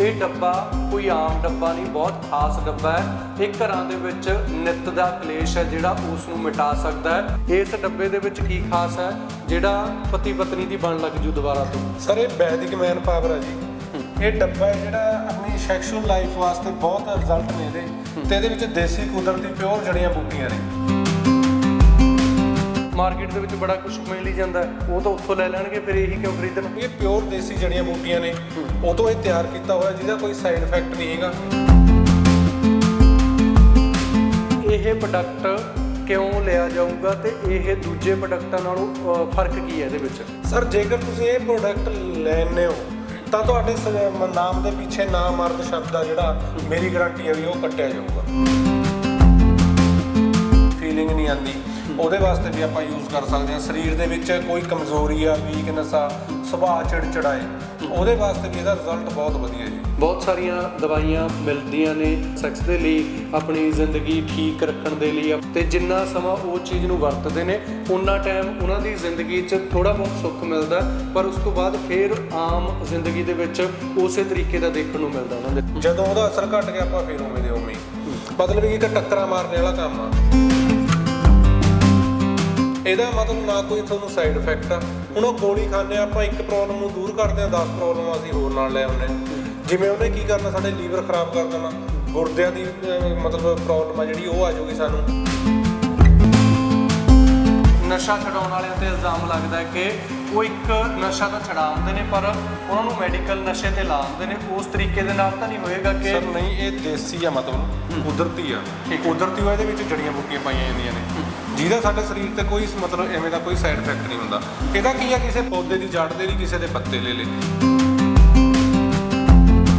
ਇਹ ਡੱਬਾ, ਕੋਈ ਆਮ ਡੱਬਾ ਨਹੀਂ, ਬਹੁਤ ਖਾਸ ਡੱਬਾ ਹੈ। ਇਹ ਘਰਾਂ ਦੇ ਵਿੱਚ ਨਿੱਤ ਦਾ ਕਲੇਸ਼ ਹੈ ਜਿਹੜਾ ਉਸ ਨੂੰ ਮਿਟਾ ਸਕਦਾ ਹੈ। ਇਸ ਡੱਬੇ ਦੇ ਵਿੱਚ ਕੀ ਖਾਸ ਹੈ? ਜਿਹੜਾ ਪਤੀ ਪਤਨੀ ਦੀ ਬਣ ਲੱਗ ਜੂ ਦੁਬਾਰਾ ਤੋਂ। ਸਰ, ਇਹ ਵੈਦਿਕ ਮੈਨ ਪਾਵਰ ਹੈ ਜੀ। ਇਹ ਡੱਬਾ ਹੈ ਜਿਹੜਾ ਆਪਣੀ ਸੈਕਸ਼ੂਅਲ ਲਾਈਫ ਵਾਸਤੇ ਬਹੁਤ ਰਿਜ਼ਲਟ ਨੇ ਇਹਦੇ। ਤੇ ਇਹਦੇ ਵਿੱਚ ਦੇਸੀ ਕੁਦਰਤੀ ਪਿਓਰ ਜੜੀਆਂ ਬੂਟੀਆਂ ਨੇ। ਮਾਰਕੀਟ ਦੇ ਵਿੱਚ ਬੜਾ ਕੁਝ ਮਿਲ ਹੀ ਜਾਂਦਾ ਹੈ। ਉਹ ਤਾਂ ਉੱਥੋਂ ਲੈ ਲੈਣਗੇ ਫਿਰ ਇਹੀ ਕਿਉਂ ਖਰੀਦਣ? ਇਹ ਪਿਓਰ ਦੇਸੀ ਜੜੀਆਂ ਬੂਟੀਆਂ ਨੇ। ਉਹ ਤੋਂ ਇਹ ਤਿਆਰ ਕੀਤਾ ਹੋਇਆ ਜਿਹਦਾ ਕੋਈ ਸਾਈਡ ਇਫੈਕਟ ਨਹੀਂ ਹੈਗਾ। ਇਹ ਪ੍ਰੋਡਕਟ ਕਿਉਂ ਲਿਆ ਜਾਊਗਾ ਤੇ ਇਹ ਦੂਜੇ ਪ੍ਰੋਡਕਟਾਂ ਨਾਲੋਂ ਫ਼ਰਕ ਕੀ ਹੈ ਇਹਦੇ ਵਿੱਚ? ਸਰ ਜੇਕਰ ਤੁਸੀਂ ਇਹ ਪ੍ਰੋਡਕਟ ਲੈਣੇ ਹੋ ਤਾਂ ਤੁਹਾਡੇ ਸ- ਨਾਮ ਦੇ ਪਿੱਛੇ ਨਾਮ ਅਰਥ ਸ਼ਬਦ ਆ ਜਿਹੜਾ ਮੇਰੀ ਗਾਰੰਟੀ ਹੈ ਵੀ ਉਹ ਕੱਟਿਆ ਜਾਊਗਾ। ਫੀਲਿੰਗ ਨਹੀਂ ਆਂਦੀ ਉਹਦੇ ਵਾਸਤੇ ਵੀ ਆਪਾਂ ਯੂਜ਼ ਕਰ ਸਕਦੇ ਹਾਂ। ਸਰੀਰ ਦੇ ਵਿੱਚ ਕੋਈ ਕਮਜ਼ੋਰੀ ਆ ਵੀਕਨੈਸ ਆ ਸੁਭਾਅ ਚਿੜਚਿੜਾਏ ਉਹਦੇ ਵਾਸਤੇ ਵੀ ਇਹਦਾ ਰਿਜ਼ਲਟ ਬਹੁਤ ਵਧੀਆ ਜੀ। ਬਹੁਤ ਸਾਰੀਆਂ ਦਵਾਈਆਂ ਮਿਲਦੀਆਂ ਨੇ ਸੈਕਸ ਦੇ ਲਈ ਆਪਣੀ ਜ਼ਿੰਦਗੀ ਠੀਕ ਰੱਖਣ ਦੇ ਲਈ। ਤੇ ਜਿੰਨਾ ਸਮਾਂ ਉਹ ਚੀਜ਼ ਨੂੰ ਵਰਤਦੇ ਨੇ ਉਨਾ ਟਾਈਮ ਉਹਨਾਂ ਦੀ ਜ਼ਿੰਦਗੀ 'ਚ ਥੋੜਾ ਬਹੁਤ ਸੁੱਖ ਮਿਲਦਾ ਪਰ ਉਸ ਤੋਂ ਬਾਅਦ ਫਿਰ ਆਮ ਜ਼ਿੰਦਗੀ ਦੇ ਵਿੱਚ ਉਸੇ ਤਰੀਕੇ ਦਾ ਦੇਖਣ ਨੂੰ ਮਿਲਦਾ ਉਹਨਾਂ ਦੇ। ਜਦੋਂ ਉਹਦਾ ਅਸਰ ਘਟ ਗਿਆ ਆਪਾਂ ਫਿਰ ਉਵੇਂ ਦੇ ਉਵੇਂ। ਮਤਲਬ ਕਿ ਇੱਕ ਟੱਕਰਾਂ ਮਾਰਨੇ ਵਾਲਾ ਕੰਮ ਆ। ਇਹਦਾ ਮਤਲਬ ਨਾ ਕੋਈ ਤੁਹਾਨੂੰ ਸਾਈਡ ਇਫੈਕਟ ਆ। ਹੁਣ ਉਹ ਗੋਲੀ ਖਾਂਦੇ ਆਪਾਂ ਇੱਕ ਪ੍ਰੋਬਲਮ ਨੂੰ ਦੂਰ ਕਰਦੇ ਆ 10 ਪ੍ਰੋਬਲਮ ਅਸੀਂ ਹੋਰ ਨਾਲ ਲੈ ਆਉਂਦੇ। ਜਿਵੇਂ ਉਹਨੇ ਕੀ ਕਰਨਾ ਸਾਡੇ ਲੀਵਰ ਖਰਾਬ ਕਰ ਦੇਣਾ। ਗੁਰਦਿਆਂ ਦੀ ਮਤਲਬ ਪ੍ਰੋਬਲਮ ਆ ਜਿਹੜੀ ਉਹ ਆ ਜਾਊਗੀ ਸਾਨੂੰ। ਨਸ਼ਾ ਛਡਾਉਣ ਵਾਲਿਆਂ ਤੇ ਇਲਜ਼ਾਮ ਲੱਗਦਾ ਹੈ ਕਿ ਉਹ ਇੱਕ ਨਸ਼ਾ ਤਾਂ ਛਡਾਉਂਦੇ ਨੇ ਪਰ ਉਹਨਾਂ ਨੂੰ ਮੈਡੀਕਲ ਨਸ਼ੇ ਤੇ ਲਾਉਂਦੇ ਨੇ। ਉਸ ਤਰੀਕੇ ਦੇ ਨਾਲ ਤਾਂ ਨਹੀਂ ਹੋਏਗਾ ਕਿ ਸਰ ਨਹੀਂ ਇਹ ਦੇਸੀ ਆ ਮਤਲਬ। ਕੁਦਰਤੀ ਆ। ਕੁਦਰਤੀ ਉਹ ਇਹਦੇ ਵਿੱਚ ਜੜੀਆਂ ਬੂਟੀਆਂ ਪਾਈਆਂ ਜਾਂਦੀਆਂ ਨੇ। ਜਿਹਦਾ ਸਾਡੇ ਸਰੀਰ ਤੇ ਕੋਈ ਮਤਲਬ ਐਵੇਂ ਦਾ ਕੋਈ ਸਾਈਡ ਇਫੈਕਟ ਨਹੀਂ ਹੁੰਦਾ। ਇਹਦਾ ਕੀ ਆ ਕਿਸੇ ਪੌਦੇ ਦੀ ਜੜ ਦੇ ਲਈ ਕਿਸੇ ਦੇ ਪੱਤੇ ਲੈ ਲੈ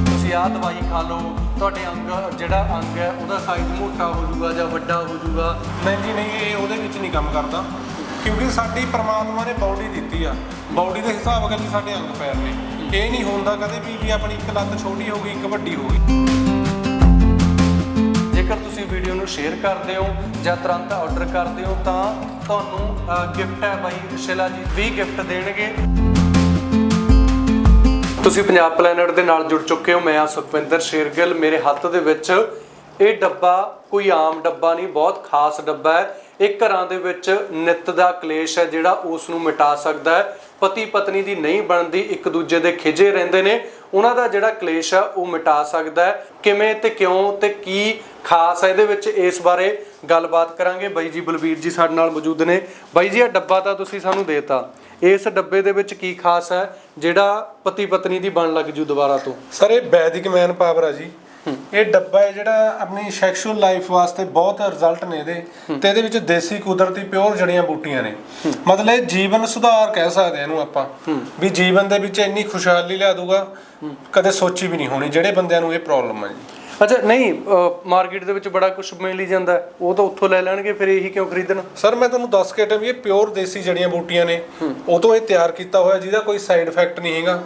ਤੁਸੀਂ ਆਹ ਦਵਾਈ ਖਾ ਲਓ ਤੁਹਾਡੇ ਅੰਗ ਜਿਹੜਾ ਅੰਗ ਹੈ ਉਹਦਾ ਸਾਈਜ਼ ਮੋਟਾ ਹੋ ਜਾਊਗਾ ਜਾਂ ਵੱਡਾ ਹੋ ਜਾਊਗਾ। ਨਹੀਂ ਜੀ ਨਹੀਂ ਇਹ ਉਹਦੇ ਵਿੱਚ ਨਹੀਂ ਕੰਮ ਕਰਦਾ। ਕਿਉਂਕਿ ਸਾਡੀ ਪ੍ਰਮਾਤਮਾ ਨੇ ਬਾਡੀ ਦਿੱਤੀ ਆ। ਬਾਡੀ ਦੇ ਹਿਸਾਬ ਨਾਲ ਸਾਡੇ ਅੰਗ ਪੈਰ ਨੇ। ਇਹ ਨਹੀਂ ਹੁੰਦਾ ਕਦੇ ਵੀ ਵੀ ਆਪਣੀ ਇੱਕ ਲੱਤ ਛੋਟੀ ਹੋ ਗਈ ਇੱਕ ਵੱਡੀ ਹੋ ਗਈ। ਤੁਸੀਂ ਵੀਡੀਓ ਨੂੰ ਸ਼ੇਅਰ ਕਰਦੇ ਹੋ ਜਾਂ ਤੁਰੰਤ ਆਰਡਰ ਕਰਦੇ ਹੋ ਤਾਂ ਤੁਹਾਨੂੰ ਗਿਫਟ ਹੈ ਬਾਈ, ਸ਼ਿਲਾ ਜੀ 20 ਗਿਫਟ ਦੇਣਗੇ। ਤੁਸੀਂ ਪੰਜਾਬ ਪਲੈਨਟ ਦੇ ਨਾਲ ਜੁੜ ਚੁੱਕੇ ਹੋ। ਮੈਂ ਆ ਸੁਖਵਿੰਦਰ ਸ਼ੇਰਗਿੱਲ। ਮੇਰੇ ਹੱਥ ਦੇ ਵਿੱਚ ਇਹ ਡੱਬਾ ਕੋਈ ਆਮ ਡੱਬਾ ਨਹੀਂ, ਬਹੁਤ ਖਾਸ ਡੱਬਾ ਹੈ। ਇਹ ਘਰਾਂ ਦੇ ਵਿੱਚ ਨਿੱਤ ਦਾ ਕਲੇਸ਼ ਹੈ ਜਿਹੜਾ ਉਸ ਨੂੰ ਮਿਟਾ ਸਕਦਾ ਹੈ। ਪਤੀ ਪਤਨੀ ਦੀ ਨਹੀਂ ਬਣਦੀ, ਇੱਕ ਦੂਜੇ ਦੇ ਖਿਜੇ ਰਹਿੰਦੇ ਨੇ। ਉਹਨਾਂ ਦਾ ਜਿਹੜਾ ਕਲੇਸ਼ ਹੈ ਉਹ ਮਿਟਾ ਸਕਦਾ ਹੈ। ਕਿਵੇਂ ਤੇ ਕਿਉਂ ਤੇ ਕੀ ਖਾਸ ਇਹਦੇ ਵਿੱਚ ਇਸ ਬਾਰੇ ਗੱਲਬਾਤ ਕਰਾਂਗੇ। ਬਾਈ ਜੀ ਬਲਬੀਰ ਜੀ ਸਾਡੇ ਨਾਲ ਮੌਜੂਦ ਨੇ। ਬਾਈ ਜੀ ਇਹ ਡੱਬਾ ਤਾਂ ਤੁਸੀਂ ਸਾਨੂੰ ਦੇਤਾ। ਇਸ ਡੱਬੇ ਦੇ ਵਿੱਚ ਕੀ ਖਾਸ ਹੈ ਜਿਹੜਾ ਪਤੀ ਪਤਨੀ ਦੀ ਬਣ ਲੱਗ ਜੂ ਦੁਬਾਰਾ ਤੋਂ? ਸਰ ਇਹ ਵੈਦਿਕ ਮੈਨ ਪਾਵਰ ਆ ਜੀ। ਇਹ ਡੱਬਾ ਹੈ ਜਿਹੜਾ ਆਪਣੀ ਸੈਕਸ਼ੂਅਲ ਲਾਈਫ ਵਾਸਤੇ ਬਹੁਤ ਰਿਜ਼ਲਟ ਨੇ ਇਹਦੇ। ਤੇ ਇਹਦੇ ਵਿੱਚ ਦੇਸੀ ਕੁਦਰਤੀ ਪਿਓਰ ਜੜੀਆਂ ਬੂਟੀਆਂ ਨੇ। ਮਤਲਬ ਇਹ ਜੀਵਨ ਸੁਧਾਰ ਕਹਿ ਸਕਦੇ ਇਹਨੂੰ ਆਪਾਂ। ਵੀ ਜੀਵਨ ਦੇ ਵਿੱਚ ਇੰਨੀ ਖੁਸ਼ਹਾਲੀ ਲਿਆ ਦੂਗਾ ਕਦੇ ਸੋਚੀ ਵੀ ਨਹੀਂ ਹੋਣੀ ਜਿਹੜੇ ਬੰਦਿਆਂ ਨੂੰ ਇਹ ਪ੍ਰੋਬਲਮ ਹੈ ਜੀ। ਅੱਛਾ ਨਹੀਂ ਮਾਰਕੀਟ ਦੇ ਵਿੱਚ ਬੜਾ ਕੁਝ ਮਿਲ ਹੀ ਜਾਂਦਾ। ਉਹ ਤਾਂ ਉੱਥੋਂ ਲੈ ਲੈਣਗੇ ਫਿਰ ਇਹੀ ਕਿਉਂ ਖਰੀਦਣ? ਸਰ ਮੈਂ ਤੁਹਾਨੂੰ ਦੱਸ ਕੇ ਵੀ ਇਹ ਪਿਓਰ ਦੇਸੀ ਜੜੀਆਂ ਬੂਟੀਆਂ ਨੇ। ਉਹ ਤੋਂ ਇਹ ਤਿਆਰ ਕੀਤਾ ਹੋਇਆ ਜਿਹਦਾ ਕੋਈ ਸਾਈਡ ਇਫੈਕਟ ਨਹੀਂ ਹੈਗਾ।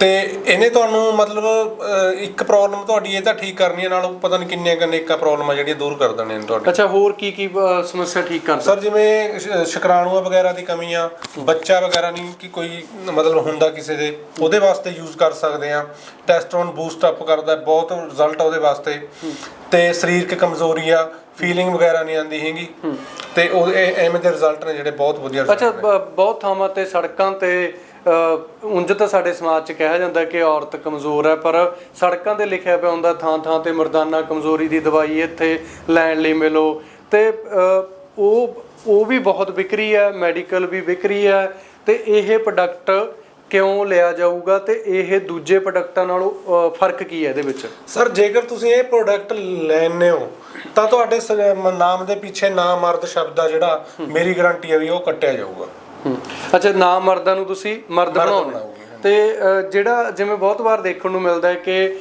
ਤੇ ਇਹਨੇ ਤੁਹਾਨੂੰ ਮਤਲਬ ਅਹ, ਇੱਕ ਪ੍ਰੋਬਲਮ ਤੁਹਾਡੀ ਇਹ ਤਾਂ ਠੀਕ ਕਰਨੀ ਹੈ ਨਾਲ ਪਤਾ ਨਹੀਂ ਕਿੰਨੀਆਂ ਕਿੰਨੀਆਂ ਪ੍ਰੋਬਲਮਾਂ ਜਿਹੜੀਆਂ ਦੂਰ ਕਰ ਦੇਣੀਆਂ ਨੇ ਤੁਹਾਡੀ। ਅੱਛਾ ਹੋਰ ਕੀ ਕੀ ਸਮੱਸਿਆ ਠੀਕ ਕਰਦਾ ਸਰ ਜਿਵੇਂ ਸ਼- ਸ਼ੁਕਰਾਣੂਆਂ ਵਗੈਰਾ ਦੀ ਕਮੀ ਆ ਬੱਚਾ ਵਗੈਰਾ ਨਹੀਂ ਕਿ ਕੋਈ ਮਤਲਬ ਹੁੰਦਾ ਕਿਸੇ ਦੇ ਉਹਦੇ ਵਾਸਤੇ ਯੂਜ਼ ਕਰ ਸਕਦੇ ਆ। ਟੈਸਟੋਨ ਬੂਸਟ ਅਪ ਕਰਦਾ ਹੈ, ਬਹੁਤ ਰਿਜ਼ਲਟ ਉਹਦੇ ਵਾਸਤੇ। ਤੇ ਸਰੀਰਕ ਕਮਜ਼ੋਰੀ ਆ ਫੀਲਿੰਗ ਵਗੈਰਾ ਨਹੀਂ ਆਉਂਦੀ ਹੈਗੀ। ਤੇ ਉਹ ਇਹ- ਐਵੇਂ ਦੇ ਰਿਜ਼ਲਟ ਨੇ ਜਿਹੜੇ ਬਹੁਤ ਵਧੀਆ result ਅੱਛਾ ਨੇ। ਬ- ਬਹੁਤ ਥਾਵਾਂ ਤੇ ਸੜਕਾਂ ਤੇ ਉਂਝ ਤਾਂ ਸਾਡੇ ਸਮਾਜ 'ਚ ਕਿਹਾ ਜਾਂਦਾ ਕਿ ਔਰਤ ਕਮਜ਼ੋਰ ਹੈ ਪਰ ਸੜਕਾਂ ਤੇ ਲਿਖਿਆ ਪਿਆ ਹੁੰਦਾ ਥਾਂ ਥਾਂ ਤੇ ਮਰਦਾਨਾ ਕਮਜ਼ੋਰੀ ਦੀ ਦਵਾਈ ਇੱਥੇ ਲੈਣ ਲਈ ਮਿਲੋ। ਤੇ ਉਹ ਉਹ ਵੀ ਬਹੁਤ ਵਿਕਰੀ ਹੈ ਮੈਡੀਕਲ ਵੀ ਵਿਕਰੀ ਹੈ ਤੇ ਇਹ ਪ੍ਰੋਡਕਟ ਕਿਉਂ ਲਿਆ ਜਾਊਗਾ ਤੇ ਇਹ ਦੂਜੇ ਪ੍ਰੋਡਕਟਾਂ ਨਾਲੋਂ ਫ਼ਰਕ ਕੀ ਹੈ ਇਹਦੇ ਵਿੱਚ? ਸਰ ਜੇਕਰ ਤੁਸੀਂ ਇਹ ਪ੍ਰੋਡਕਟ ਲੈਣੇ ਹੋ ਤਾਂ ਤੁਹਾਡੇ ਨਾਮ ਦੇ ਪਿੱਛੇ ਨਾਮ ਅਰਥ ਸ਼ਬਦ ਆ ਜਿਹੜਾ ਮੇਰੀ ਗਾਰੰਟੀ ਹੈ ਵੀ ਉਹ ਕੱਟਿਆ ਜਾਊਗਾ। ਅੱਛਾ ਨਾਮ ਮਰਦਾਂ ਨੂੰ ਤੁਸੀਂ ਮਰਦ ਬਣਾਉਣਾ ਤੇ ਜਿਹੜਾ ਜਿਵੇਂ ਬਹੁਤ ਵਾਰ ਦੇਖਣ ਨੂੰ ਮਿਲਦਾ ਹੈ ਕਿ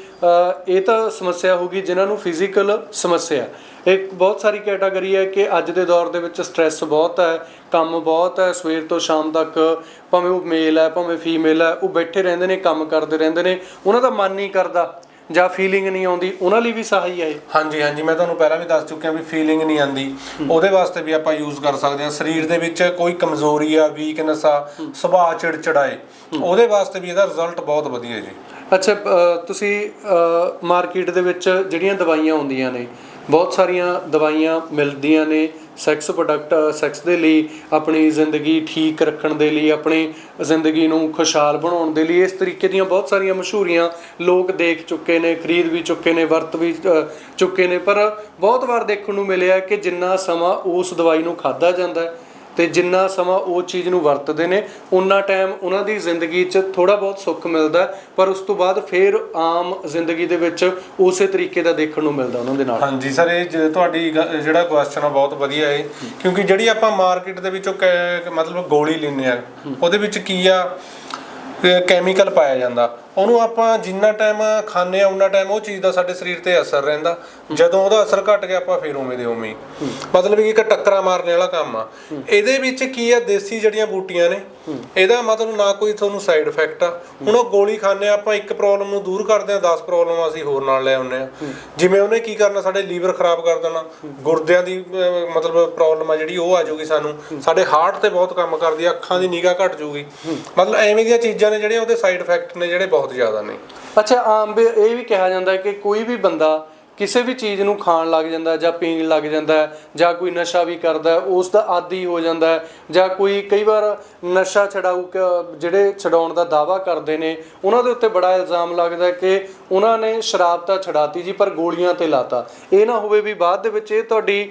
ਇਹ ਤਾਂ ਸਮੱਸਿਆ ਹੋਗੀ ਜਿਨ੍ਹਾਂ ਨੂੰ ਫਿਜ਼ੀਕਲ ਸਮੱਸਿਆ ਇੱਕ ਬਹੁਤ ਸਾਰੀ ਕੈਟਾਗਰੀ ਹੈ ਕਿ ਅੱਜ ਦੇ ਦੌਰ ਦੇ ਵਿੱਚ ਸਟ੍ਰੈਸ ਬਹੁਤ ਹੈ ਕੰਮ ਬਹੁਤ ਹੈ ਸਵੇਰ ਤੋਂ ਸ਼ਾਮ ਤੱਕ ਭਾਵੇਂ ਉਹ ਮੇਲ ਹੈ ਭਾਵੇਂ ਫੀਮੇਲ ਹੈ ਉਹ ਬੈਠੇ ਰਹਿੰਦੇ ਨੇ ਕੰਮ ਕਰਦੇ ਰਹਿੰਦੇ ਨੇ ਉਹਨਾਂ ਦਾ ਮਨ ਨਹੀਂ ਕਰਦਾ। ਜਾਂ ਫੀਲਿੰਗ ਨਹੀਂ ਆਉਂਦੀ ਉਹਨਾਂ ਲਈ ਵੀ ਸਹਾਈ ਹੈ ਇਹ। ਹਾਂਜੀ ਹਾਂਜੀ ਮੈਂ ਤੁਹਾਨੂੰ ਪਹਿਲਾਂ ਵੀ ਦੱਸ ਚੁੱਕਿਆ ਵੀ ਫੀਲਿੰਗ ਨਹੀਂ ਆਂਦੀ ਉਹਦੇ ਵਾਸਤੇ ਵੀ ਆਪਾਂ ਯੂਜ਼ ਕਰ ਸਕਦੇ ਹਾਂ। ਸਰੀਰ ਦੇ ਵਿੱਚ ਕੋਈ ਕਮਜ਼ੋਰੀ ਆ ਵੀਕਨੈਸ ਆ ਸੁਭਾਅ ਚਿੜਚਿੜਾਏ ਉਹਦੇ ਵਾਸਤੇ ਵੀ ਇਹਦਾ ਰਿਜ਼ਲਟ ਬਹੁਤ ਵਧੀਆ ਜੀ। ਅੱਛਾ ਤੁਸੀਂ ਮਾਰਕੀਟ ਦੇ ਵਿੱਚ ਜਿਹੜੀਆਂ ਦਵਾਈਆਂ ਹੁੰਦੀਆਂ ਨੇ ਬਹੁਤ ਸਾਰੀਆਂ ਦਵਾਈਆਂ ਮਿਲਦੀਆਂ ਨੇ ਸੈਕਸ ਪ੍ਰੋਡਕਟ ਸੈਕਸ ਦੇ ਲਈ, ਆਪਣੀ ਜ਼ਿੰਦਗੀ ਠੀਕ ਰੱਖਣ ਦੇ ਲਈ, ਆਪਣੀ ਜ਼ਿੰਦਗੀ ਨੂੰ ਖੁਸ਼ਹਾਲ ਬਣਾਉਣ ਦੇ ਲਈ, ਇਸ ਤਰੀਕੇ ਦੀਆਂ ਬਹੁਤ ਸਾਰੀਆਂ ਮਸ਼ਹੂਰੀਆਂ ਲੋਕ ਦੇਖ ਚੁੱਕੇ ਨੇ, ਖਰੀਦ ਵੀ ਚੁੱਕੇ ਨੇ, ਵਰਤ ਵੀ ਚੁੱਕੇ ਨੇ, ਪਰ ਬਹੁਤ ਵਾਰ ਦੇਖਣ ਨੂੰ ਮਿਲਿਆ ਕਿ ਜਿੰਨਾ ਸਮਾਂ ਉਸ ਦਵਾਈ ਨੂੰ ਖਾਦਾ ਜਾਂਦਾ ਹੈ ਤੇ ਜਿੰਨਾ ਸਮਾਂ ਉਹ ਚੀਜ਼ ਨੂੰ ਵਰਤਦੇ ਨੇ ਉਨਾ ਟਾਈਮ ਉਹਨਾਂ ਦੀ ਜ਼ਿੰਦਗੀ 'ਚ ਥੋੜਾ ਬਹੁਤ ਸੁੱਖ ਮਿਲਦਾ ਪਰ ਉਸ ਤੋਂ ਬਾਅਦ ਫਿਰ ਆਮ ਜ਼ਿੰਦਗੀ ਦੇ ਵਿੱਚ ਉਸੇ ਤਰੀਕੇ ਦਾ ਦੇਖਣ ਨੂੰ ਮਿਲਦਾ ਉਹਨਾਂ ਦੇ ਨਾਲ। ਹਾਂਜੀ ਸਰ ਇਹ ਤੁਹਾਡੀ ਜਿਹੜਾ ਕੁਐਸਚਨ ਆ ਬਹੁਤ ਵਧੀਆ ਹੈ ਕਿਉਂਕਿ ਜਿਹੜੀ ਆਪਾਂ ਮਾਰਕੀਟ ਦੇ ਵਿੱਚੋਂ ਮਤਲਬ ਗੋਲੀ ਲੈਂਦੇ ਆ ਉਹਦੇ ਵਿੱਚ ਕੀ ਆ ਕੈਮੀਕਲ ਪਾਇਆ ਜਾਂਦਾ। ਉਹਨੂੰ ਆਪਾਂ ਜਿੰਨਾ ਟਾਈਮ ਖਾਂਦੇ ਆ ਉਨਾ ਟਾਈਮ ਉਹ ਚੀਜ਼ ਦਾ ਸਾਡੇ ਸਰੀਰ ਤੇ ਅਸਰ ਰਹਿੰਦਾ। ਜਦੋਂ ਉਹਦਾ ਅਸਰ ਘਟ ਗਿਆ, ਆਪਾਂ ਫੇਰ ਉਵੇਂ ਦੇ ਉਵੇਂ ਮਤਲਬ ਕਿ ਇੱਕ ਟੱਕਰਾ ਮਾਰਨੇ ਵਾਲਾ ਕੰਮ ਆ। ਇਹਦੇ ਵਿੱਚ ਕੀ ਆ, ਦੇਸੀ ਜੜੀਆਂ ਬੂਟੀਆਂ ਨੇ, ਇਹਦਾ ਮਤਲਬ ਨਾ ਕੋਈ ਤੁਹਾਨੂੰ ਸਾਈਡ ਇਫੈਕਟ ਆ। ਹੁਣ ਉਹ ਗੋਲੀ ਖਾਂਦੇ ਆ ਆਪਾਂ ਇੱਕ ਪ੍ਰੋਬਲਮ ਨੂੰ ਦੂਰ ਕਰਦੇ ਆ 10 ਪ੍ਰੋਬਲਮ ਅਸੀਂ ਹੋਰ ਨਾਲ ਲੈ ਆਉਂਦੇ ਆ ਜਿਵੇਂ ਉਹਨੇ ਕੀ ਕਰਨਾ, ਸਾਡੇ ਲੀਵਰ ਖਰਾਬ ਕਰ ਦੇਣਾ। ਗੁਰਦਿਆਂ ਦੀ ਮਤਲਬ ਪ੍ਰੋਬਲਮ ਆ ਜਿਹੜੀ, ਉਹ ਆ ਜਾਊਗੀ ਸਾਨੂੰ। ਸਾਡੇ ਹਾਰਟ ਤੇ ਬਹੁਤ ਕੰਮ ਕਰਦੀ ਆ, ਅੱਖਾਂ ਦੀ ਨਿਗਾਹ ਘਟ ਜਾਊਗੀ। ਮਤਲਬ ਐਵੇਂ ਦੀਆਂ ਚੀਜ਼ਾਂ ਨੇ ਜਿਹੜੀਆਂ ਉਹਦੇ ਸਾਈਡ ਇਫੈਕਟ ਨੇ ਜਿਹੜੇ ਬਹੁਤ ਬਹੁਤ ਜ਼ਿਆਦਾ ਨੇ। ਅੱਛਾ, ਆਮ ਵੀ ਇਹ ਵੀ ਕਿਹਾ ਜਾਂਦਾ ਹੈ ਕਿ ਕੋਈ ਵੀ ਬੰਦਾ ਕਿਸੇ ਵੀ ਚੀਜ਼ ਨੂੰ ਖਾਣ ਲੱਗ ਜਾਂਦਾ ਜਾਂ ਪੀਣ ਲੱਗ ਜਾਂਦਾ ਜਾਂ ਕੋਈ ਨਸ਼ਾ ਵੀ ਕਰਦਾ ਹੈ, ਉਸ ਦਾ ਆਦੀ ਹੋ ਜਾਂਦਾ ਜਾਂ ਕੋਈ ਕਈ ਵਾਰ ਨਸ਼ਾ ਛਡਾਊ ਜਿਹੜੇ ਛਡਾਉਣ ਦਾ ਦਾਵਾ ਕਰਦੇ ਨੇ, ਉਹਨਾਂ ਦੇ ਉੱਤੇ ਬੜਾ ਇਲਜ਼ਾਮ ਲੱਗਦਾ ਕਿ ਉਹਨਾਂ ਨੇ ਸ਼ਰਾਬ ਤਾਂ ਛਡਾਤੀ ਜੀ ਪਰ ਗੋਲੀਆਂ ਤੇ ਲਾਤਾ। ਇਹ ਨਾ ਹੋਵੇ ਵੀ ਬਾਅਦ ਦੇ ਵਿੱਚ ਇਹ ਤੁਹਾਡੀ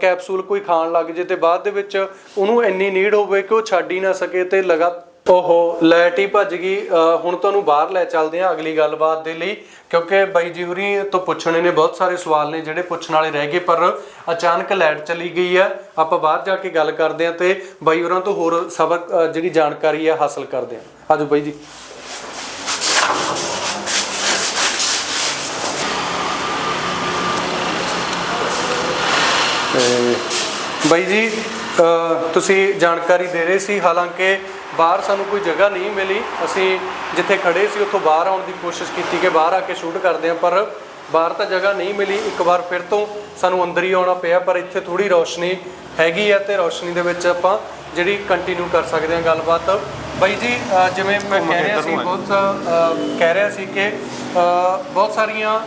ਕੈਪਸੂਲ ਕੋਈ ਖਾਣ ਲੱਗ ਜੇ ਤੇ ਬਾਅਦ ਦੇ ਵਿੱਚ ਉਹਨੂੰ ਇੰਨੀ ਨੀਡ ਹੋਵੇ ਕਿ ਉਹ ਛੱਡ ਹੀ ਨਾ ਸਕੇ ਤੇ ਲਗਾ ਓਹੋ ਲਾਈਟ ਹੀ ਭੱਜ ਗਈ। ਹੁਣ ਤੁਹਾਨੂੰ ਬਾਹਰ ਲੈ ਚੱਲਦੇ ਹਾਂ ਅਗਲੀ ਗੱਲਬਾਤ ਦੇ ਲਈ ਕਿਉਂਕਿ ਬਾਈ ਜੀ ਹੁਰੀ ਤੋਂ ਪੁੱਛਣੇ ਨੇ ਬਹੁਤ ਸਾਰੇ ਸਵਾਲ ਨੇ ਜਿਹੜੇ ਪੁੱਛਣ ਵਾਲੇ ਰਹਿ ਗਏ ਪਰ ਅਚਾਨਕ ਲਾਈਟ ਚਲੀ ਗਈ ਹੈ ਆਪਾਂ ਬਾਹਰ ਜਾ ਕੇ ਗੱਲ ਕਰਦੇ ਹਾਂ ਤੇ ਬਾਈ ਹੋਰਾਂ ਤੋਂ ਹੋਰ ਸਬਕ ਜਿਹੜੀ ਜਾਣਕਾਰੀ ਹੈ ਹਾਸਲ ਕਰਦੇ ਹਾਂ ਆਜੋ ਬਾਈ ਜੀ। ਤੇ ਬਾਈ ਜੀ ਅ, ਤੁਸੀਂ ਜਾਣਕਾਰੀ ਦੇ ਰਹੇ ਸੀ ਹਾਲਾਂਕਿ ਬਾਹਰ ਸਾਨੂੰ ਕੋਈ ਜਗ੍ਹਾ ਨਹੀਂ ਮਿਲੀ। ਅਸੀਂ ਜਿੱਥੇ ਖੜੇ ਸੀ ਉੱਥੋਂ ਬਾਹਰ ਆਉਣ ਦੀ ਕੋਸ਼ਿਸ਼ ਕੀਤੀ ਕਿ ਬਾਹਰ ਆ ਕੇ ਸ਼ੂਟ ਕਰਦੇ ਹਾਂ ਪਰ ਬਾਹਰ ਤਾਂ ਜਗ੍ਹਾ ਨਹੀਂ ਮਿਲੀ। ਇੱਕ ਵਾਰ ਫਿਰ ਤੋਂ ਸਾਨੂੰ ਅੰਦਰ ਹੀ ਆਉਣਾ ਪਿਆ ਪਰ ਇੱਥੇ ਥੋੜੀ ਰੋਸ਼ਨੀ ਹੈਗੀ ਆ ਤੇ ਰੋਸ਼ਨੀ ਦੇ ਵਿੱਚ ਆਪਾਂ ਜਿਹੜੀ ਕੰਟੀਨਿਊ ਕਰ ਸਕਦੇ ਹਾਂ ਗੱਲਬਾਤ। ਬਾਈ ਜੀ ਜਿਵੇਂ ਮੈਂ ਕਹਿ ਰਿਹਾ ਸੀ ਬਹੁਤ ਕਹਿ ਰਿਹਾ ਸੀ ਕਿ ਬਹੁਤ ਸਾਰੀਆਂ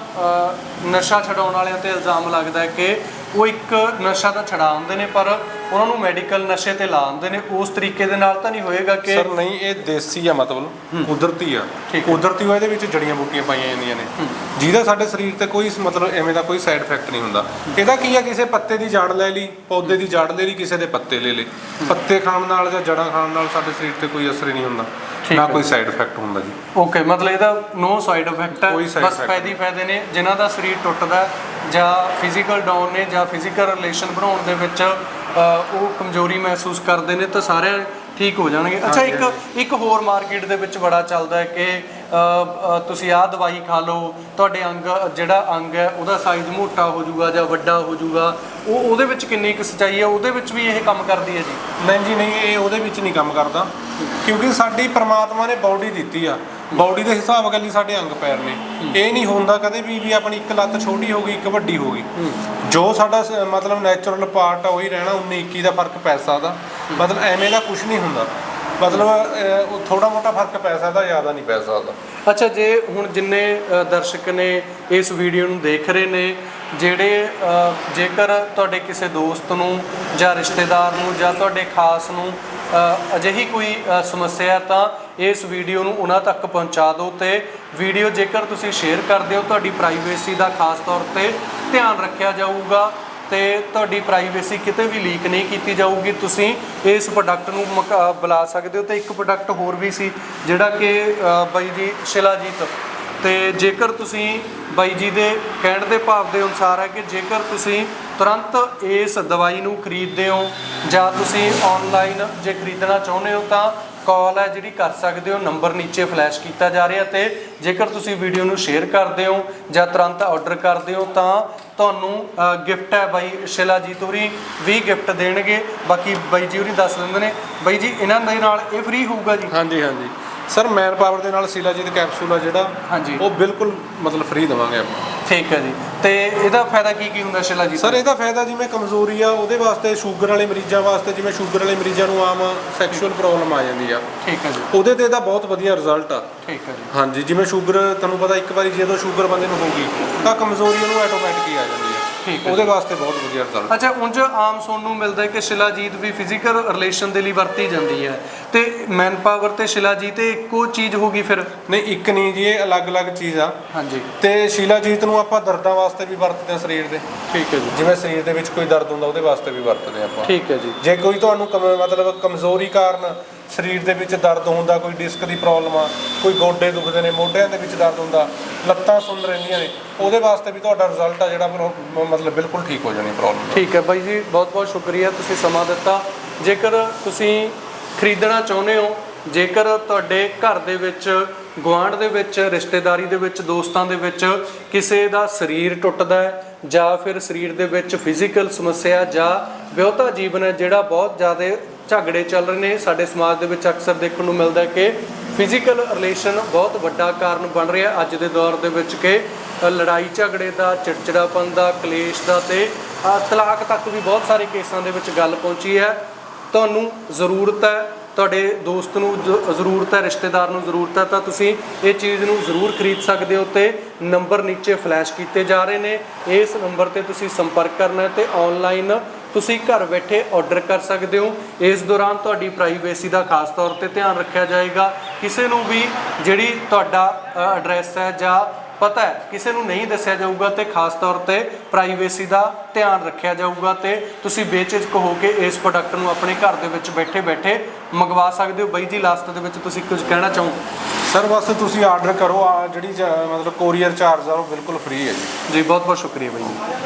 ਨਸ਼ਾ ਛਡਾਉਣ ਵਾਲਿਆਂ ਤੇ ਇਲਜ਼ਾਮ ਲੱਗਦਾ ਹੈ ਕਿ ਉਹ ਇੱਕ ਨਸ਼ਾ ਤਾਂ ਛਡਾਉਂਦੇ ਨੇ ਪਰ ਉਹਨਾਂ ਨੂੰ ਮੈਡੀਕਲ ਨਸ਼ੇ ਤੇ ਲਾਉਂਦੇ ਨੇ ਉਸ ਤਰੀਕੇ ਦੇ ਨਾਲ ਤਾਂ ਨਹੀਂ ਹੋਏਗਾ ਕਿ ਸਰ ਨਹੀਂ ਇਹ ਦੇਸੀ ਆ ਮਤਲਬ ਕੁਦਰਤੀ ਆ। ਕੁਦਰਤੀ ਉਹ ਇਹਦੇ ਵਿੱਚ ਜੜੀਆਂ ਬੂਟੀਆਂ ਪਾਈਆਂ ਜਾਂਦੀਆਂ ਨੇ। ਜਿਹਦਾ ਸਾਡੇ ਸਰੀਰ ਤੇ ਕੋਈ ਮਤਲਬ ਐਵੇਂ ਦਾ ਕੋਈ ਸਾਈਡ ਇਫੈਕਟ ਨਹੀਂ ਹੁੰਦਾ। ਇਹਦਾ ਕੀ ਆ ਕਿਸੇ ਪੱਤੇ ਦੀ ਜੜ ਲੈ ਲਈ ਪੌਦੇ ਦੀ ਜੜ ਲੈ ਲਈ ਕਿਸੇ ਦੇ ਪੱਤੇ ਲੈ ਲਏ। ਪੱਤੇ ਖਾਣ ਨਾਲ ਜਾਂ ਜੜਾਂ ਖਾਣ ਨਾਲ ਸਾਡੇ ਸਰੀਰ ਤੇ ਕੋਈ ਅਸਰ ਹੀ ਨਹੀਂ ਹੁੰਦਾ। ਨਾ। ਕੋਈ ਸਾਈਡ ਇਫੈਕਟ ਹੁੰਦਾ ਜੀ। ਓਕੇ ਮਤਲਬ ਇਹਦਾ ਨੋ ਸਾਈਡ ਇਫੈਕਟ ਹੈ। ਬਸ ਫਾਇਦੇ ਫਾਇਦੇ ਨੇ। ਜਿਨ੍ਹਾਂ ਦਾ ਸਰੀਰ ਟੁੱਟਦਾ ਜਾਂ ਫਿਜ਼ੀਕਲ ਡਾਊਨ ਨੇ ਜਾਂ ਫਿਜ਼ੀਕਲ ਰਿਲੇਸ਼ਨ ਬਣਾਉਣ ਦੇ ਵਿੱਚ ਉਹ ਕਮਜ਼ੋਰੀ ਮਹਿਸੂਸ ਕਰਦੇ ਨੇ ਤਾਂ ਸਾਰੇ ਠੀਕ ਹੋ ਜਾਣਗੇ। ਅੱਛਾ ਇੱਕ ਇੱਕ ਹੋਰ ਮਾਰਕੀਟ ਦੇ ਵਿੱਚ ਬੜਾ ਚੱਲਦਾ ਹੈ ਕਿ ਤੁਸੀਂ ਆਹ ਦਵਾਈ ਖਾ ਲਓ ਤੁਹਾਡੇ ਅੰਗ ਜਿਹੜਾ ਅੰਗ ਹੈ ਉਹਦਾ ਸਾਈਜ਼ ਮੋਟਾ ਹੋ ਜਾਊਗਾ ਜਾਂ ਵੱਡਾ ਹੋ ਜਾਊਗਾ ਉਹ ਉਹਦੇ ਵਿੱਚ ਕਿੰਨੀ ਕੁ ਸੱਚਾਈ ਹੈ? ਉਹਦੇ ਵਿੱਚ ਵੀ ਇਹ ਕੰਮ ਕਰਦੀ ਹੈ ਜੀ? ਨਹੀਂ ਜੀ ਨਹੀਂ ਇਹ ਉਹਦੇ ਵਿੱਚ ਨਹੀਂ ਕੰਮ ਕਰਦਾ। ਕਿਉਂਕਿ ਸਾਡੀ ਪ੍ਰਮਾਤਮਾ ਨੇ ਬਾਡੀ ਦਿੱਤੀ ਆ। ਬਾਡੀ ਦੇ ਹਿਸਾਬ ਨਾਲ ਹੀ ਸਾਡੇ ਅੰਗ ਪੈਰ ਨੇ। ਇਹ ਨਹੀਂ ਹੁੰਦਾ ਕਦੇ ਵੀ ਵੀ ਆਪਣੀ ਇੱਕ ਲੱਤ ਛੋਟੀ ਹੋ ਗਈ ਇੱਕ ਵੱਡੀ ਹੋ ਗਈ। ਜੋ ਸਾਡਾ ਸ- ਮਤਲਬ ਨੈਚੁਰਲ ਪਾਰਟ ਆ ਉਹੀ ਰਹਿਣਾ 19 21 ਦਾ ਫ਼ਰਕ ਪੈ ਸਕਦਾ। ਮਤਲਬ ਐਵੇਂ ਦਾ ਕੁਝ ਨਹੀਂ ਹੁੰਦਾ। ਮਤਲਬ ਅਹ, ਉਹ ਥੋੜਾ ਮੋਟਾ ਫ਼ਰਕ ਪੈ ਸਕਦਾ ਜ਼ਿਆਦਾ ਨਹੀਂ ਪੈ ਸਕਦਾ। ਅੱਛਾ ਜੇ ਹੁਣ ਜਿੰਨੇ ਅ, ਦਰਸ਼ਕ ਨੇ ਇਸ ਵੀਡੀਓ ਨੂੰ ਦੇਖ ਰਹੇ ਨੇ ਜਿਹੜੇ ਅ, ਜੇਕਰ ਤੁਹਾਡੇ ਕਿਸੇ ਦੋਸਤ ਨੂੰ ਜਾਂ ਰਿਸ਼ਤੇਦਾਰ ਨੂੰ ਜਾਂ ਤੁਹਾਡੇ ਖਾਸ ਨੂੰ ਅ, ਅਜਿਹੀ ਕੋਈ ਅ, ਸਮੱਸਿਆ ਤਾਂ ਇਸ ਵੀਡੀਓ ਨੂੰ ਉਹਨਾਂ ਤੱਕ ਪਹੁੰਚਾ ਦਿਓ ਤੇ ਵੀਡੀਓ ਜੇਕਰ ਤੁਸੀਂ ਸ਼ੇਅਰ ਕਰਦੇ ਹੋ ਤੁਹਾਡੀ ਪ੍ਰਾਈਵੇਸੀ ਦਾ ਖਾਸ ਤੌਰ ਤੇ ਧਿਆਨ ਰੱਖਿਆ ਜਾਊਗਾ। ਤੇ ਤੁਹਾਡੀ ਪ੍ਰਾਈਵੇਸੀ ਕਿਤੇ ਵੀ ਲੀਕ ਨਹੀਂ ਕੀਤੀ ਜਾਊਗੀ। ਤੁਸੀਂ ਇਸ ਪ੍ਰੋਡਕਟ ਨੂੰ ਮੁਕਾ- ਬੁਲਾ ਸਕਦੇ ਹੋ ਤੇ ਇੱਕ ਪ੍ਰੋਡਕਟ ਹੋਰ ਵੀ ਸੀ ਜਿਹੜਾ ਕਿ ਅ, ਬਾਈ ਜੀ ਸ਼ਿਲਾਜੀਤ। ਤੇ ਜੇਕਰ ਤੁਸੀਂ ਬਾਈ ਜੀ ਦੇ ਕਹਿਣ ਦੇ ਭਾਵ ਦੇ ਅਨੁਸਾਰ ਹੈ ਕਿ ਜੇਕਰ ਤੁਸੀਂ ਤੁਰੰਤ ਇਸ ਦਵਾਈ ਨੂੰ ਖਰੀਦਦੇ ਹੋ ਜਾਂ ਤੁਸੀਂ ਆਨਲਾਈਨ ਜੇ ਖਰੀਦਣਾ ਚਾਹੁੰਦੇ ਹੋ ਤਾਂ ਕਾਲ ਹੈ ਜਿਹੜੀ ਕਰ ਸਕਦੇ ਹੋ ਨੰਬਰ ਨੀਚੇ ਫਲੈਸ਼ ਕੀਤਾ ਜਾ ਰਿਹਾ ਤੇ ਜੇਕਰ ਤੁਸੀਂ ਵੀਡੀਓ ਨੂੰ ਸ਼ੇਅਰ ਕਰਦੇ ਹੋ ਜਾਂ ਤੁਰੰਤ ਆਰਡਰ ਕਰਦੇ ਹੋ ਤਾਂ ਤੁਹਾਨੂੰ ਗਿਫਟ ਹੈ ਬਾਈ ਸ਼ਿਲਾ ਜੀ ਤੋਰੀ ਵੀ ਗਿਫਟ ਦੇਣਗੇ। ਬਾਕੀ ਬਾਈ ਜੀ ਹੋਰੀ ਦੱਸ ਦਿੰਦੇ ਨੇ। ਬਾਈ ਜੀ ਇਹਨਾਂ ਦੇ ਨਾਲ ਇਹ ਫ੍ਰੀ ਹੋਊਗਾ ਜੀ? ਹਾਂਜੀ ਹਾਂਜੀ। ਸਰ ਮੈਨ ਪਾਵਰ ਦੇ ਨਾਲ ਸ਼ਿਲਾਜੀਤ ਕੈਪਸੂਲ ਆ ਜਿਹੜਾ। ਹਾਂਜੀ। ਉਹ ਬਿਲਕੁਲ ਮਤਲਬ ਫ੍ਰੀ ਦਵਾਂਗੇ ਆਪਾਂ। ਠੀਕ ਹੈ ਜੀ। ਤੇ ਇਹਦਾ ਫਾਇਦਾ ਕੀ ਕੀ ਹੁੰਦਾ ਸ਼ਿਲਾ ਜੀ? ਸਰ ਇਹਦਾ ਫਾਇਦਾ ਜਿਵੇਂ ਕਮਜ਼ੋਰੀ ਆ ਉਹਦੇ ਵਾਸਤੇ ਸ਼ੂਗਰ ਵਾਲੇ ਮਰੀਜ਼ਾਂ ਵਾਸਤੇ ਜਿਵੇਂ ਸ਼ੂਗਰ ਵਾਲੇ ਮਰੀਜ਼ਾਂ ਨੂੰ ਆਮ ਸੈਕਸ਼ੂਅਲ ਪ੍ਰੋਬਲਮ ਆ ਜਾਂਦੀ ਆ। ਠੀਕ ਹੈ ਜੀ। ਉਹਦੇ ਤੇ ਇਹਦਾ ਬਹੁਤ ਵਧੀਆ ਰਿਜ਼ਲਟ ਆ। ਠੀਕ ਹੈ ਜੀ। ਹਾਂਜੀ ਜਿਵੇਂ ਸ਼ੂਗਰ ਤੁਹਾਨੂੰ ਪਤਾ ਇੱਕ ਵਾਰੀ ਜਦੋਂ ਸ਼ੂਗਰ ਬੰਦੇ ਨੂੰ ਹੋਊਗੀ ਤਾਂ ਕਮਜ਼ੋਰੀ ਉਹਨੂੰ ਆਟੋਮੈਟਿਕ ਹੀ ਆ ਜਾਂਦੀ ਠੀਕ ਹੈ ਉਹਦੇ ਵਾਸਤੇ ਬਹੁਤ ਵਧੀਆ ਰਿਜ਼ਲਟ ਅੱਛਾ ਉਂਝ ਆਮ ਸੁਣਨ ਨੂੰ ਮਿਲਦਾ ਹੈ ਕਿ ਸ਼ਿਲਾਜੀਤ ਵੀ ਫਿਜ਼ੀਕਲ ਰਿਲੇਸ਼ਨ ਦੇ ਲਈ ਵਰਤੀ ਜਾਂਦੀ ਹੈ। ਤੇ ਮੈਨ ਪਾਵਰ ਤੇ ਸ਼ਿਲਾਜੀਤ ਇਹ ਇੱਕੋ ਚੀਜ਼ ਹੋਗੀ ਫਿਰ? ਨਹੀਂ ਇੱਕ ਨਹੀਂ ਜੀ ਇਹ ਅਲੱਗ-ਅਲੱਗ ਚੀਜ਼ ਆ। ਹਾਂਜੀ। ਤੇ ਸ਼ੀਲਾਜੀਤ ਨੂੰ ਆਪਾਂ ਦਰਦਾਂ ਵਾਸਤੇ ਵੀ ਵਰਤਦੇ ਆ ਸਰੀਰ ਦੇ। ਠੀਕ ਹੈ ਜੀ। ਜਿਵੇਂ ਸਰੀਰ ਦੇ ਵਿੱਚ ਕੋਈ ਦਰਦ ਹੁੰਦਾ ਉਹਦੇ ਵਾਸਤੇ ਵੀ ਵਰਤਦੇ ਆ ਆਪਾਂ। ਠੀਕ ਹੈ ਜੀ। ਜੇ ਕੋਈ ਤੁਹਾਨੂੰ ਕਮ- ਮਤਲਬ ਕਮਜ਼ੋਰੀ ਕਾਰਨ ਸਰੀਰ ਦੇ ਵਿੱਚ ਦਰਦ ਹੁੰਦਾ, ਕੋਈ ਡਿਸਕ ਦੀ ਪ੍ਰੋਬਲਮ ਆ, ਕੋਈ ਗੋਡੇ ਦੁਖਦੇ ਨੇ, ਮੋਢਿਆਂ ਦੇ ਵਿੱਚ ਦਰਦ ਹੁੰਦਾ, ਲੱਤਾਂ ਸੁੰਨ ਰਹਿੰਦੀਆਂ ਨੇ, ਉਹਦੇ ਵਾਸਤੇ ਵੀ ਤੁਹਾਡਾ ਰਿਜ਼ਲਟ ਆ ਜਿਹੜਾ ਫਿਰ ਉਹ ਮਤਲਬ ਬਿਲਕੁਲ ਠੀਕ ਹੋ ਜਾਣੀ ਪ੍ਰੋਬਲਮ ਠੀਕ ਹੈ ਬਾਈ ਜੀ, ਬਹੁਤ ਬਹੁਤ ਸ਼ੁਕਰੀਆ ਤੁਸੀਂ ਸਮਾਂ ਦਿੱਤਾ। ਜੇਕਰ ਤੁਸੀਂ ਖਰੀਦਣਾ ਚਾਹੁੰਦੇ ਹੋ, ਜੇਕਰ ਤੁਹਾਡੇ ਘਰ ਦੇ ਵਿੱਚ, ਗੁਆਂਢ ਦੇ ਵਿੱਚ, ਰਿਸ਼ਤੇਦਾਰੀ ਦੇ ਵਿੱਚ, ਦੋਸਤਾਂ ਦੇ ਵਿੱਚ ਕਿਸੇ ਦਾ ਸਰੀਰ ਟੁੱਟਦਾ ਹੈ, ਜਾਂ ਫਿਰ ਸਰੀਰ ਦੇ ਵਿੱਚ ਫਿਜ਼ੀਕਲ ਸਮੱਸਿਆ ਜਾਂ ਵਿਆਹਤਾ ਜੀਵਨ ਹੈ, ਜਿਹੜਾ ਬਹੁਤ ਜ਼ਿਆਦਾ ਝਗੜੇ ਚੱਲ ਰਹੇ ਨੇ। ਸਾਡੇ ਸਮਾਜ ਦੇ ਵਿੱਚ ਅਕਸਰ ਦੇਖਣ ਨੂੰ ਮਿਲਦਾ ਹੈ ਕਿ ਫਿਜ਼ੀਕਲ ਰਿਲੇਸ਼ਨ ਬਹੁਤ ਵੱਡਾ ਕਾਰਨ ਬਣ ਰਿਹਾ ਅੱਜ ਦੇ ਦੌਰ ਦੇ ਵਿੱਚ ਕਿ ਲੜਾਈ ਝਗੜੇ ਦਾ, ਚਿੜਚਿੜਾਪਨ ਦਾ, ਕਲੇਸ਼ ਦਾ ਤੇ ਤਲਾਕ ਤੱਕ ਵੀ ਬਹੁਤ ਸਾਰੇ ਕੇਸਾਂ ਦੇ ਵਿੱਚ ਗੱਲ ਪਹੁੰਚੀ ਹੈ। ਤੁਹਾਨੂੰ ਜ਼ਰੂਰਤ ਹੈ, ਤੁਹਾਡੇ ਦੋਸਤ ਨੂੰ ਜ਼ਰੂਰਤ ਹੈ, ਰਿਸ਼ਤੇਦਾਰ ਨੂੰ ਜ਼ਰੂਰਤ ਹੈ, ਤਾਂ ਤੁਸੀਂ ਇਹ ਚੀਜ਼ ਨੂੰ ਜ਼ਰੂਰ ਖਰੀਦ ਸਕਦੇ ਹੋ ਤੇ ਨੰਬਰ ਨੀਚੇ ਫਲੈਸ਼ ਕੀਤੇ ਜਾ ਰਹੇ ਨੇ। ਇਸ ਨੰਬਰ ਤੇ ਤੁਸੀਂ ਸੰਪਰਕ ਕਰਨਾ ਹੈ ਤੇ ਆਨਲਾਈਨ ਤੁਸੀਂ ਘਰ ਬੈਠੇ ਆਰਡਰ ਕਰ ਸਕਦੇ ਹੋ। ਇਸ ਦੌਰਾਨ ਤੁਹਾਡੀ ਪ੍ਰਾਈਵੇਸੀ ਦਾ ਖਾਸ ਤੌਰ ਤੇ ਧਿਆਨ ਰੱਖਿਆ ਜਾਏਗਾ। ਕਿਸੇ ਨੂੰ ਵੀ ਜਿਹੜੀ ਤੁਹਾਡਾ ਐਡਰੈਸ ਹੈ ਜਾਂ ਪਤਾ ਹੈ ਕਿਸੇ ਨੂੰ ਨਹੀਂ ਦੱਸਿਆ ਜਾਊਗਾ ਤੇ ਖਾਸ ਤੌਰ ਤੇ ਪ੍ਰਾਈਵੇਸੀ ਦਾ ਧਿਆਨ ਰੱਖਿਆ ਜਾਊਗਾ ਤੇ ਤੁਸੀਂ ਬੇਚਿਜਕ ਹੋ ਕੇ ਇਸ ਪ੍ਰੋਡਕਟ ਨੂੰ ਆਪਣੇ ਘਰ ਦੇ ਵਿੱਚ ਬੈਠੇ ਬੈਠੇ ਮੰਗਵਾ ਸਕਦੇ ਹੋ। ਬਾਈ ਜੀ ਲਾਸਟ ਦੇ ਵਿੱਚ ਤੁਸੀਂ ਕੁਝ ਕਹਿਣਾ ਚਾਹੋ? ਸਰ ਬਸ ਤੁਸੀਂ ਆਰਡਰ ਕਰੋ। ਆ ਜਿਹੜੀ ਮਤਲਬ ਕੋਰੀਅਰ ਚਾਰਜ ਆ ਉਹ ਬਿਲਕੁਲ ਫ੍ਰੀ ਹੈ ਜੀ। ਜੀ ਬਹੁਤ ਬਹੁਤ ਸ਼ੁਕਰੀਆ ਬਾਈ ਜੀ।